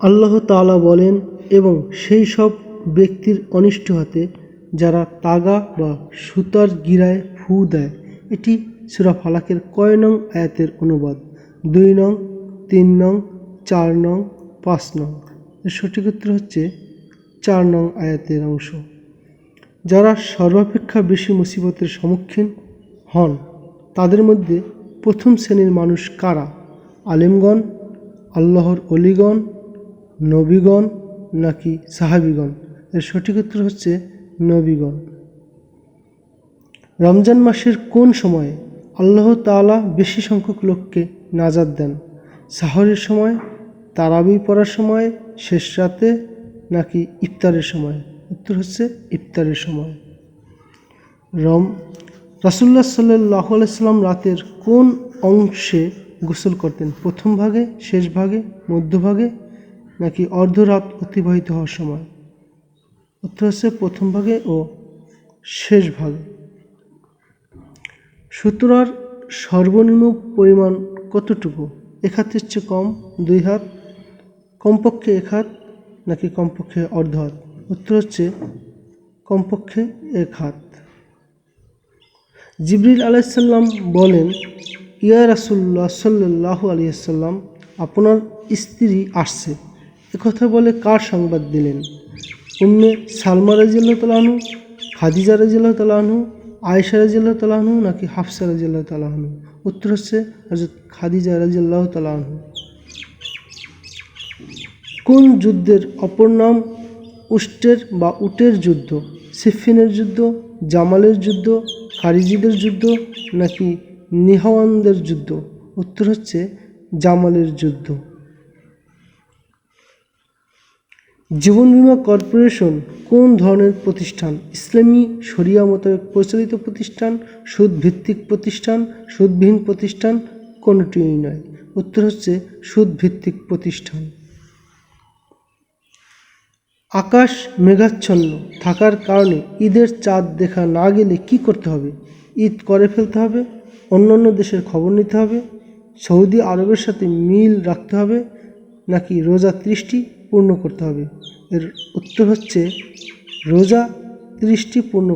আল্লাহ তাআলা বলেন, এবং সেই সব ব্যক্তির অনিষ্ট হাতে যারা তাগা বা সুতার গিরায় ফু দেয়, এটি সূরা ফালাকের কয় নং আয়াতের অনুবাদ? দুই নং, তিন নং, চার নং, পাঁচ নং। এর সঠিক উত্তর হচ্ছে চার নং আয়াতের অংশ। যারা সর্বাপেক্ষা বেশি মুসিবতের সম্মুখীন হন, তাদের মধ্যে প্রথম শ্রেণির মানুষ কারা? আলেমগণ, আল্লাহর অলিগণ নবীগণ নাকি সাহাবিগণ? এর সঠিক উত্তর হচ্ছে নবীগণ। রমজান মাসের কোন সময়ে আল্লাহ তাআলা বেশি সংখ্যক লোককে নাজাদ দেন? সাহরের সময়, তারাবি পড়ার সময়, শেষ রাতে নাকি ইফতারের সময়? উত্তর হচ্ছে ইফতারের সময়। রম রাসুল্লাহ সাল্লাহ আলাইসাল্লাম রাতের কোন অংশে গোসল করতেন? প্রথম ভাগে, শেষ ভাগে মধ্যভাগে নাকি অর্ধরাত অতিবাহিত হওয়ার সময়? উত্তর হচ্ছে প্রথম ভাগে ও শেষ ভাগে। সুতরার সর্বনিম্ন পরিমাণ কতটুকু? এক হাতের চেয়ে কম, দুই হাত? কমপক্ষে এক হাত নাকি কমপক্ষে অর্ধ হাত? উত্তর হচ্ছে কমপক্ষে এক হাত। জিবরিল আলাইসাল্লাম বলেন, ইয়া রাসুল্লাহ সাল্লাহ আলিয়াল্লাম আপনার স্ত্রী আসছে। একথা বলে কার সংবাদ দিলেন? উম্মে সালমা রাজিয়াল্লাহ তালাহনু খাদিজা রাজিয়াল্লাহ তালাহনু আয়েশা রাজিয়াল্লাহ তালাহনু নাকি হাফসা রাজিয়াল্লাহ তালাহনু উত্তর হচ্ছে হজরত খাদিজা রাজিয়াল্লাহ তালাহনু কোন যুদ্ধের অপর নাম উষ্টের বা উটের যুদ্ধ? সিফিনের যুদ্ধ, জামালের যুদ্ধ, খারিজিদের যুদ্ধ নাকি নিহওয়ানদের যুদ্ধ? উত্তর হচ্ছে জামালের যুদ্ধ। জীবন বীমা কর্পোরেশন কোন ধরনের প্রতিষ্ঠান? ইসলামী শরিয়া মোতাবেক প্রচলিত প্রতিষ্ঠান সুদ ভিত্তিক প্রতিষ্ঠান, সুদবিহীন প্রতিষ্ঠান কোনটি নয়। উত্তর হচ্ছে সুদ ভিত্তিক প্রতিষ্ঠান। আকাশ মেঘাচ্ছন্ন, থাকার কারণে ঈদের চাঁদ দেখা না গেলে কি করতে হবে? ঈদ করে ফেলতে হবে, অন্যান্য দেশের খবর নিতে হবে, সৌদি আরবের সাথে মিল রাখতে হবে, নাকি রোজা ত্রিশটি পূর্ণ করতে হবে। এর উত্তর হচ্ছে রোজা ত্রিশটি পূর্ণ